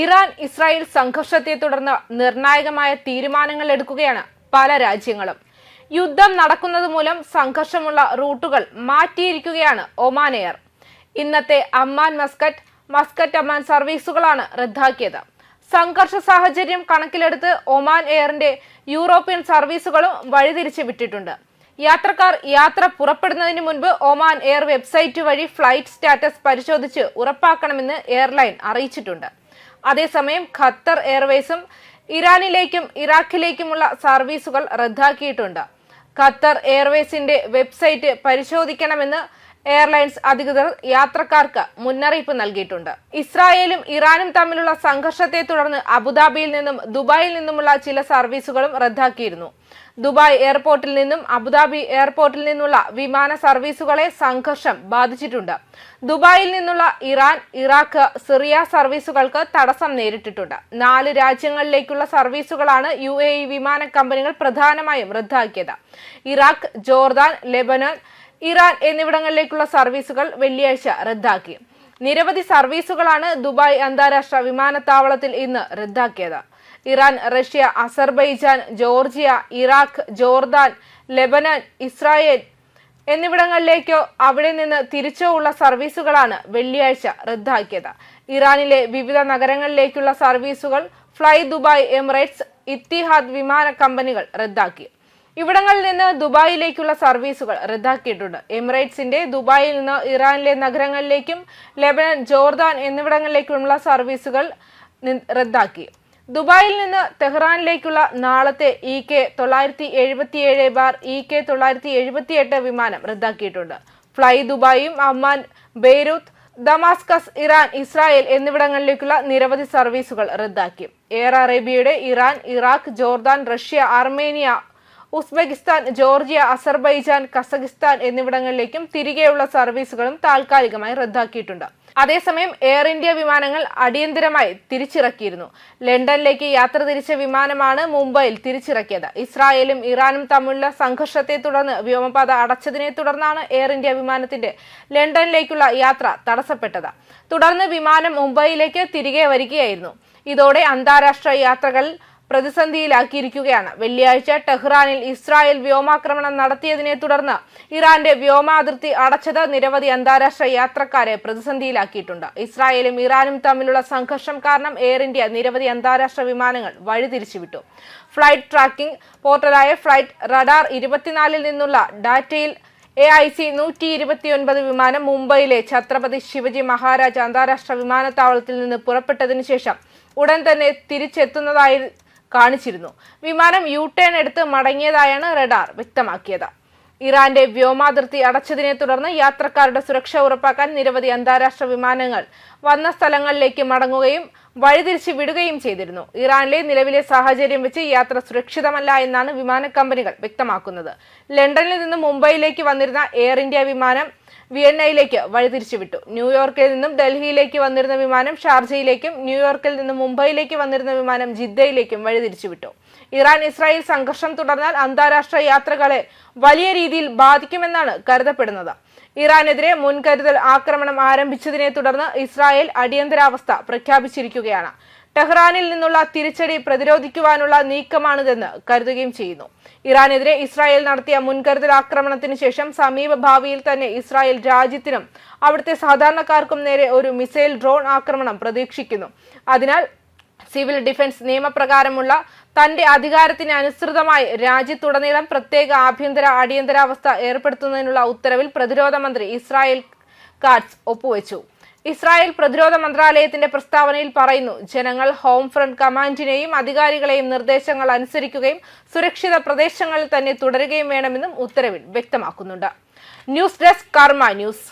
Iran Israel സംഘർഷത്തെ തുടർന്ന് നിർണായകമായ തീരുമാനങ്ങൾ എടുക്കുകയാണ് പല രാജ്യങ്ങളും. യുദ്ധം നടക്കുന്നത് മൂലം സംഘർഷമുള്ള റൂട്ടുകൾ മാറ്റിയിരിക്കുകയാണ് ഒമാൻ എയർ. ഇന്നത്തെ അമ്മാൻ മസ്കറ്റ് മസ്കറ്റ് അമ്മാൻ സർവീസുകളാണ് റദ്ദാക്കിയത്. സംഘർഷ സാഹചര്യം കണക്കിലെടുത്ത് ഒമാൻ എയറിന്റെ യൂറോപ്യൻ സർവീസുകളും വഴിതിരിച്ച് വിട്ടിട്ടുണ്ട്. യാത്രക്കാർ യാത്ര പുറപ്പെടുന്നതിന് മുൻപ് ഒമാൻ എയർ വെബ്സൈറ്റ് വഴി ഫ്ലൈറ്റ് സ്റ്റാറ്റസ് പരിശോധിച്ച് ഉറപ്പാക്കണമെന്ന് എയർലൈൻ അറിയിച്ചിട്ടുണ്ട്. അതേസമയം ഖത്തർ എയർവേസും ഇറാനിലേക്കും ഇറാഖിലേക്കുമുള്ള സർവീസുകൾ റദ്ദാക്കിയിട്ടുണ്ട്. ഖത്തർ എയർവേസിന്റെ വെബ്സൈറ്റ് പരിശോധിക്കണമെന്ന് എയർലൈൻസ് അധികൃതർ യാത്രക്കാർക്ക് മുന്നറിയിപ്പ് നൽകിയിട്ടുണ്ട്. ഇസ്രായേലും ഇറാനും തമ്മിലുള്ള സംഘർഷത്തെ തുടർന്ന് അബുദാബിയിൽ നിന്നും ദുബായിൽ നിന്നുമുള്ള ചില സർവീസുകളും റദ്ദാക്കിയിരുന്നു. ദുബായ് എയർപോർട്ടിൽ നിന്നും അബുദാബി എയർപോർട്ടിൽ നിന്നുള്ള വിമാന സർവീസുകളെ സംഘർഷം ബാധിച്ചിട്ടുണ്ട്. ദുബായിൽ നിന്നുള്ള ഇറാൻ ഇറാഖ് സിറിയ സർവീസുകൾക്ക് തടസ്സം നേരിട്ടിട്ടുണ്ട്. നാല് രാജ്യങ്ങളിലേക്കുള്ള സർവീസുകളാണ് യു വിമാന കമ്പനികൾ പ്രധാനമായും റദ്ദാക്കിയത്. ഇറാഖ് ജോർദാൻ ലെബനൻ ഇറാൻ എന്നിവിടങ്ങളിലേക്കുള്ള സർവീസുകൾ വെള്ളിയാഴ്ച റദ്ദാക്കി. നിരവധി സർവീസുകളാണ് ദുബായ് അന്താരാഷ്ട്ര വിമാനത്താവളത്തിൽ ഇന്ന് റദ്ദാക്കിയത്. Iran Russia Azerbaijan Georgia Iraq Jordan Lebanon Israel എന്നിവിടങ്ങളിലേക്കോ അവിടെ നിന്ന് തിരിച്ചോ ഉള്ള സർവീസുകളാണ് വെള്ളിയാഴ്ച റദ്ദാക്കിയത്. ഇറാനിലെ വിവിധ നഗരങ്ങളിലേക്കുള്ള സർവീസുകൾ ഫ്ലൈ ദുബായ് എമിറേറ്റ്സ് ഇത്തിഹാദ് വിമാന കമ്പനികൾ റദ്ദാക്കി. ഇവിടങ്ങളിൽ നിന്ന് ദുബായിലേക്കുള്ള സർവീസുകൾ റദ്ദാക്കിയിട്ടുണ്ട്. എമിറേറ്റ്സിന്റെ ദുബായിൽ നിന്ന് ഇറാനിലെ നഗരങ്ങളിലേക്കും ലെബനൻ ജോർദാൻ എന്നിവിടങ്ങളിലേക്കുമുള്ള സർവീസുകൾ റദ്ദാക്കി. ദുബായിൽ നിന്ന് തെഹ്റാനിലേക്കുള്ള നാളത്തെ ഇ കെ തൊള്ളായിരത്തി എഴുപത്തിയേഴ് ബാർ ഇ കെ തൊള്ളായിരത്തി എഴുപത്തിയെട്ട് വിമാനം റദ്ദാക്കിയിട്ടുണ്ട്. Fly ദുബായും Amman Beirut Damascus Iran Israel എന്നിവിടങ്ങളിലേക്കുള്ള നിരവധി സർവീസുകൾ റദ്ദാക്കി. എയർ അറേബ്യയുടെ Iran Iraq Jordan Russia Armenia Uzbekistan Georgia Azerbaijan Kazakhstan എന്നിവിടങ്ങളിലേക്കും തിരികെയുള്ള സർവീസുകളും താൽക്കാലികമായി റദ്ദാക്കിയിട്ടുണ്ട്. അതേസമയം എയർ ഇന്ത്യ വിമാനങ്ങൾ അടിയന്തരമായി തിരിച്ചിറക്കിയിരുന്നു. ലണ്ടനിലേക്ക് യാത്ര തിരിച്ച വിമാനമാണ് മുംബൈയിൽ തിരിച്ചിറക്കിയത്. ഇസ്രായേലും ഇറാനും തമ്മിലുള്ള സംഘർഷത്തെ തുടർന്ന് വ്യോമപാത അടച്ചതിനെ തുടർന്നാണ് എയർ ഇന്ത്യ വിമാനത്തിന്റെ ലണ്ടനിലേക്കുള്ള യാത്ര തടസ്സപ്പെട്ടത്. തുടർന്ന് വിമാനം മുംബൈയിലേക്ക് തിരികെ വരികയായിരുന്നു. ഇതോടെ അന്താരാഷ്ട്ര യാത്രകൾ പ്രതിസന്ധിയിലാക്കിയിരിക്കുകയാണ്. വെള്ളിയാഴ്ച ടെഹ്റാനിൽ ഇസ്രായേൽ വ്യോമാക്രമണം നടത്തിയതിനെ തുടർന്ന് ഇറാന്റെ വ്യോമാതിർത്തി അടച്ചത് നിരവധി അന്താരാഷ്ട്ര യാത്രക്കാരെ പ്രതിസന്ധിയിലാക്കിയിട്ടുണ്ട്. ഇസ്രായേലും ഇറാനും തമ്മിലുള്ള സംഘർഷം കാരണം എയർ ഇന്ത്യ നിരവധി അന്താരാഷ്ട്ര വിമാനങ്ങൾ വഴിതിരിച്ചുവിട്ടു. ഫ്ലൈറ്റ് ട്രാക്കിംഗ് പോർട്ടലായ ഫ്ലൈറ്റ് റഡാർ ഇരുപത്തിനാലിൽ നിന്നുള്ള ഡാറ്റയിൽ എ ഐ സി നൂറ്റി ഇരുപത്തിയൊൻപത് വിമാനം മുംബൈയിലെ ഛത്രപതി ശിവജി മഹാരാജ് അന്താരാഷ്ട്ര വിമാനത്താവളത്തിൽ നിന്ന് പുറപ്പെട്ടതിനു ശേഷം ഉടൻ തന്നെ തിരിച്ചെത്തുന്നതായി കാണിച്ചിരുന്നു. വിമാനം യു ടേൺ എടുത്ത് മടങ്ങിയതായാണ് റഡാർ വ്യക്തമാക്കിയത്. ഇറാന്റെ വ്യോമാതിർത്തി അടച്ചതിനെ തുടർന്ന് യാത്രക്കാരുടെ സുരക്ഷ ഉറപ്പാക്കാൻ നിരവധി അന്താരാഷ്ട്ര വിമാനങ്ങൾ വന്ന സ്ഥലങ്ങളിലേക്ക് മടങ്ങുകയും വഴിതിരിച്ച് വിടുകയും ചെയ്തിരുന്നു. ഇറാനിലെ നിലവിലെ സാഹചര്യം വെച്ച് യാത്ര സുരക്ഷിതമല്ല എന്നാണ് വിമാന കമ്പനികൾ വ്യക്തമാക്കുന്നത്. ലണ്ടനിൽ നിന്ന് മുംബൈയിലേക്ക് വന്നിരുന്ന എയർ ഇന്ത്യ വിമാനം വിയന്നയിലേക്ക് വഴിതിരിച്ചുവിട്ടു. ന്യൂയോർക്കിൽ നിന്നും ഡൽഹിയിലേക്ക് വന്നിരുന്ന വിമാനം ഷാർജയിലേക്കും ന്യൂയോർക്കിൽ നിന്നും മുംബൈയിലേക്ക് വന്നിരുന്ന വിമാനം ജിദ്ദയിലേക്കും വഴിതിരിച്ചുവിട്ടു. ഇറാൻ ഇസ്രായേൽ സംഘർഷം തുടർന്നാൽ അന്താരാഷ്ട്ര യാത്രകളെ വലിയ രീതിയിൽ ബാധിക്കുമെന്നാണ് കരുതപ്പെടുന്നത്. ഇറാനെതിരെ മുൻകരുതൽ ആക്രമണം ആരംഭിച്ചതിനെ തുടർന്ന് ഇസ്രായേൽ അടിയന്തരാവസ്ഥ പ്രഖ്യാപിച്ചിരിക്കുകയാണ്. ടെഹ്റാനിൽ നിന്നുള്ള തിരിച്ചടി പ്രതിരോധിക്കുവാനുള്ള നീക്കമാണിതെന്ന് കരുതുകയും ചെയ്യുന്നു. ഇറാനെതിരെ ഇസ്രായേൽ നടത്തിയ മുൻകരുതൽ ആക്രമണത്തിന് ശേഷം സമീപ ഭാവിയിൽ തന്നെ ഇസ്രായേൽ രാജ്യത്തിനും അവിടുത്തെ സാധാരണക്കാർക്കും നേരെ ഒരു മിസൈൽ ഡ്രോൺ ആക്രമണം പ്രതീക്ഷിക്കുന്നു. അതിനാൽ സിവിൽ ഡിഫൻസ് നിയമപ്രകാരമുള്ള തന്റെ അധികാരത്തിന് അനുസൃതമായി രാജ്യത്തുടനീളം പ്രത്യേക ആഭ്യന്തര അടിയന്തരാവസ്ഥ ഏർപ്പെടുത്തുന്നതിനുള്ള ഉത്തരവിൽ പ്രതിരോധ മന്ത്രി ഇസ്രായേൽ കാറ്റ്സ് ഒപ്പുവെച്ചു. ഇസ്രായേൽ പ്രതിരോധ മന്ത്രാലയത്തിന്റെ പ്രസ്താവനയിൽ പറയുന്നു ജനങ്ങൾ ഹോം ഫ്രണ്ട് കമാൻഡിനെയും അധികാരികളെയും നിർദ്ദേശങ്ങൾ അനുസരിക്കുകയും സുരക്ഷിത പ്രദേശങ്ങളിൽ തന്നെ തുടരുകയും വേണമെന്നും ഉത്തരവിൽ വ്യക്തമാക്കുന്നുണ്ട്. News desk Karma News.